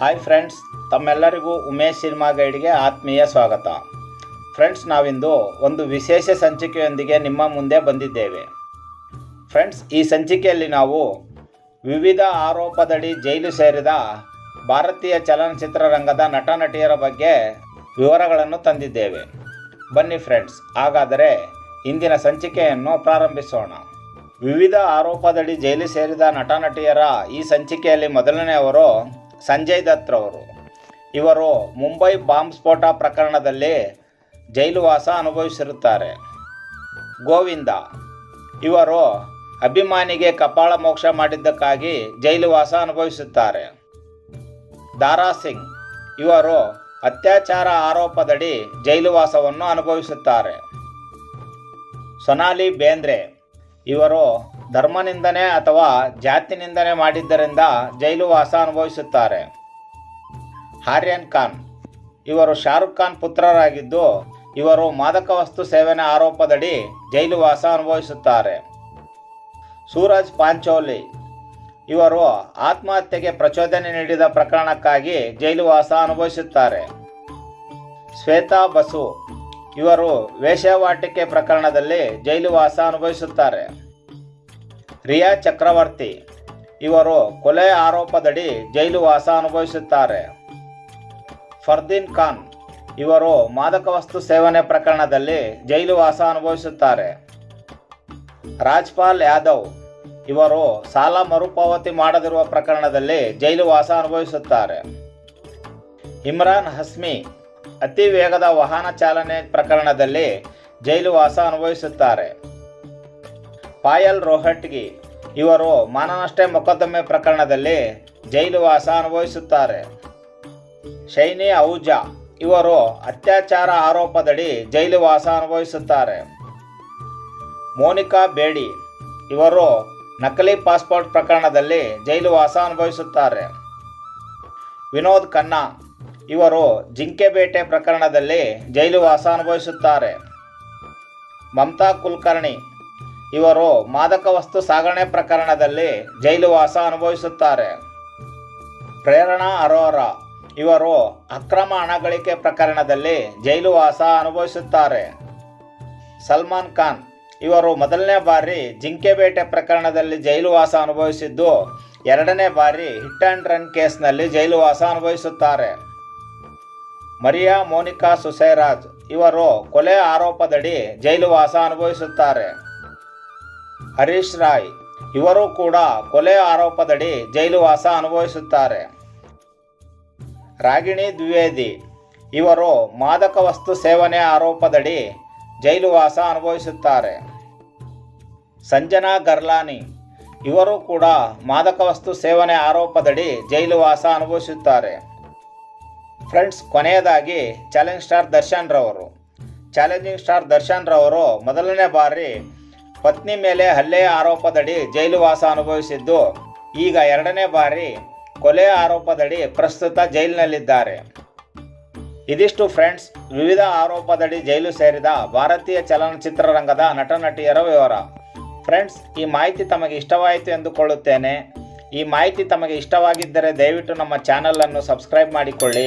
Hi friends ತಮ್ಮೆಲ್ಲರಿಗೂ Umesh cinema ಗೈಡ್ಗೆ ಆತ್ಮೀಯ ಸ್ವಾಗತ. ಫ್ರೆಂಡ್ಸ್ ನಾವಿಂದು ಒಂದು ವಿಶೇಷ ಸಂಚಿಕೆಯೊಂದಿಗೆ ನಿಮ್ಮ ಮುಂದೆ ಬಂದಿದ್ದೇವೆ. ಫ್ರೆಂಡ್ಸ್ ಈ ಸಂಚಿಕೆಯಲ್ಲಿ ನಾವು ವಿವಿಧ ಆರೋಪದಡಿ ಜೈಲು ಸೇರಿದ ಭಾರತೀಯ ಚಲನಚಿತ್ರರಂಗದ ನಟ ನಟಿಯರ ಬಗ್ಗೆ ವಿವರಗಳನ್ನು ತಂದಿದ್ದೇವೆ. ಬನ್ನಿ ಫ್ರೆಂಡ್ಸ್ ಹಾಗಾದರೆ ಇಂದಿನ ಸಂಚಿಕೆಯನ್ನು ಪ್ರಾರಂಭಿಸೋಣ. ವಿವಿಧ ಆರೋಪದಡಿ ಜೈಲು ಸೇರಿದ ನಟ ನಟಿಯರ ಈ ಸಂಚಿಕೆಯಲ್ಲಿ ಮೊದಲನೆಯವರು ಸಂಜಯ್ ದತ್ ರವರು. ಇವರು ಮುಂಬೈ ಬಾಂಬ್ ಸ್ಫೋಟ ಪ್ರಕರಣದಲ್ಲಿ ಜೈಲುವಾಸ ಅನುಭವಿಸಿರುತ್ತಾರೆ. ಗೋವಿಂದ. ಇವರು ಅಭಿಮಾನಿಗೆ ಕಪಾಳ ಮೋಕ್ಷ ಮಾಡಿದ್ದಕ್ಕಾಗಿ ಜೈಲುವಾಸ ಅನುಭವಿಸುತ್ತಾರೆ. ದಾರಾ ಸಿಂಗ್. ಇವರು ಅತ್ಯಾಚಾರ ಆರೋಪದಡಿ ಜೈಲುವಾಸವನ್ನು ಅನುಭವಿಸುತ್ತಾರೆ. ಸೊನಾಲಿ ಬೇಂದ್ರೆ. ಇವರು ಧರ್ಮನಿಂದನೆ ಅಥವಾ ಜಾತಿನಿಂದನೆ ಮಾಡಿದ್ದರಿಂದ ಜೈಲುವಾಸ ಅನುಭವಿಸುತ್ತಾರೆ. ಆರ್ಯನ್ ಖಾನ್. ಇವರು ಶಾರುಖ್ ಖಾನ್ ಪುತ್ರರಾಗಿದ್ದು, ಇವರು ಮಾದಕ ವಸ್ತು ಸೇವನೆ ಆರೋಪದಡಿ ಜೈಲುವಾಸ ಅನುಭವಿಸುತ್ತಾರೆ. ಸೂರಜ್ ಪಾಂಚೋಲಿ. ಇವರು ಆತ್ಮಹತ್ಯೆಗೆ ಪ್ರಚೋದನೆ ನೀಡಿದ ಪ್ರಕರಣಕ್ಕಾಗಿ ಜೈಲುವಾಸ ಅನುಭವಿಸುತ್ತಾರೆ. ಶ್ವೇತಾ ಬಸು. ಇವರು ವೇಶ್ಯಾವಾಟಿಕೆ ಪ್ರಕರಣದಲ್ಲಿ ಜೈಲುವಾಸ ಅನುಭವಿಸುತ್ತಾರೆ. ರಿಯಾ ಚಕ್ರವರ್ತಿ, ಇವರು ಕೊಲೆ ಆರೋಪದಡಿ ಜೈಲುವಾಸ ಅನುಭವಿಸುತ್ತಾರೆ. ಫರ್ದೀನ್ ಖಾನ್, ಇವರು ಮಾದಕ ವಸ್ತು ಸೇವನೆ ಪ್ರಕರಣದಲ್ಲಿ ಜೈಲುವಾಸ ಅನುಭವಿಸುತ್ತಾರೆ. ರಾಜ್ಪಾಲ್ ಯಾದವ್, ಇವರು ಸಾಲ ಮರುಪಾವತಿ ಮಾಡದಿರುವ ಪ್ರಕರಣದಲ್ಲಿ ಜೈಲುವಾಸ ಅನುಭವಿಸುತ್ತಾರೆ. ಇಮ್ರಾನ್ ಹಸ್ಮಿ ಅತಿ ವೇಗದ ವಾಹನ ಚಾಲನೆ ಪ್ರಕರಣದಲ್ಲಿ ಜೈಲುವಾಸ ಅನುಭವಿಸುತ್ತಾರೆ. ಪಾಯಲ್ ರೋಹಟ್ಗಿ ಇವರು ಮಾನನಷ್ಟೇ ಮೊಕದ್ದಮೆ ಪ್ರಕರಣದಲ್ಲಿ ಜೈಲುವಾಸ ಅನುಭವಿಸುತ್ತಾರೆ. ಶೈನಿ ಅಹುಜಾ ಇವರು ಅತ್ಯಾಚಾರ ಆರೋಪದಡಿ ಜೈಲುವಾಸ ಅನುಭವಿಸುತ್ತಾರೆ. ಮೋನಿಕಾ ಬೇಡಿ ಇವರು ನಕಲಿ ಪಾಸ್ಪೋರ್ಟ್ ಪ್ರಕರಣದಲ್ಲಿ ಜೈಲುವಾಸ ಅನುಭವಿಸುತ್ತಾರೆ. ವಿನೋದ್ ಖನ್ನಾ ಇವರು ಜಿಂಕೆ ಬೇಟೆ ಪ್ರಕರಣದಲ್ಲಿ ಜೈಲುವಾಸ ಅನುಭವಿಸುತ್ತಾರೆ ಮಮತಾ ಕುಲಕರ್ಣಿ ಇವರು ಮಾದಕ ವಸ್ತು ಸಾಗಣೆ ಪ್ರಕರಣದಲ್ಲಿ ಜೈಲುವಾಸ ಅನುಭವಿಸುತ್ತಾರೆ ಪ್ರೇರಣಾ ಅರೋರಾ ಇವರು ಅಕ್ರಮ ಹಣ ಗಳಿಕೆ ಪ್ರಕರಣದಲ್ಲಿ ಜೈಲುವಾಸ ಅನುಭವಿಸುತ್ತಾರೆ ಸಲ್ಮಾನ್ ಖಾನ್ ಇವರು ಮೊದಲನೇ ಬಾರಿ ಜಿಂಕೆ ಬೇಟೆ ಪ್ರಕರಣದಲ್ಲಿ ಜೈಲುವಾಸ ಅನುಭವಿಸಿದ್ದು ಎರಡನೇ ಬಾರಿ ಹಿಟ್ ಆ್ಯಂಡ್ ರನ್ ಕೇಸ್ನಲ್ಲಿ ಜೈಲುವಾಸ ಅನುಭವಿಸುತ್ತಾರೆ ಮರಿಯಾ ಮೋನಿಕಾ ಸುಸೇರಾಜ್ ಇವರು ಕೊಲೆ ಆರೋಪದಡಿ ಜೈಲುವಾಸ ಅನುಭವಿಸುತ್ತಾರೆ. ಹರೀಶ್ ರಾಯ್ ಇವರು ಕೂಡ ಕೊಲೆ ಆರೋಪದಡಿ ಜೈಲುವಾಸ ಅನುಭವಿಸುತ್ತಾರೆ. ರಾಗಿಣಿ ದ್ವಿವೇದಿ ಇವರು ಮಾದಕ ವಸ್ತು ಸೇವನೆ ಆರೋಪದಡಿ ಜೈಲುವಾಸ ಅನುಭವಿಸುತ್ತಾರೆ. ಸಂಜನಾ ಗರ್ಲಾನಿ ಇವರು ಕೂಡ ಮಾದಕ ವಸ್ತು ಸೇವನೆ ಆರೋಪದಡಿ ಜೈಲುವಾಸ ಅನುಭವಿಸುತ್ತಾರೆ. ಫ್ರೆಂಡ್ಸ್, ಕೊನೆಯದಾಗಿ ಚಾಲೆಂಜ್ ಸ್ಟಾರ್ ದರ್ಶನ್ ರವರು. ಚಾಲೆಂಜಿಂಗ್ ಸ್ಟಾರ್ ದರ್ಶನ್ ರವರು ಮೊದಲನೇ ಬಾರಿ ಪತ್ನಿ ಮೇಲೆ ಹಲ್ಲೆ ಆರೋಪದಡಿ ಜೈಲುವಾಸ ಅನುಭವಿಸಿದ್ದು, ಈಗ ಎರಡನೇ ಬಾರಿ ಕೊಲೆ ಆರೋಪದಡಿ ಪ್ರಸ್ತುತ ಜೈಲಿನಲ್ಲಿದ್ದಾರೆ. ಇದಿಷ್ಟು ಫ್ರೆಂಡ್ಸ್, ವಿವಿಧ ಆರೋಪದಡಿ ಜೈಲು ಸೇರಿದ ಭಾರತೀಯ ಚಲನಚಿತ್ರರಂಗದ ನಟ ನಟಿಯರ ವಿವರ. ಫ್ರೆಂಡ್ಸ್, ಈ ಮಾಹಿತಿ ತಮಗೆ ಇಷ್ಟವಾಯಿತು ಎಂದುಕೊಳ್ಳುತ್ತೇನೆ. ಈ ಮಾಹಿತಿ ತಮಗೆ ಇಷ್ಟವಾಗಿದ್ದರೆ ದಯವಿಟ್ಟು ನಮ್ಮ ಚಾನಲನ್ನು ಸಬ್ಸ್ಕ್ರೈಬ್ ಮಾಡಿಕೊಳ್ಳಿ.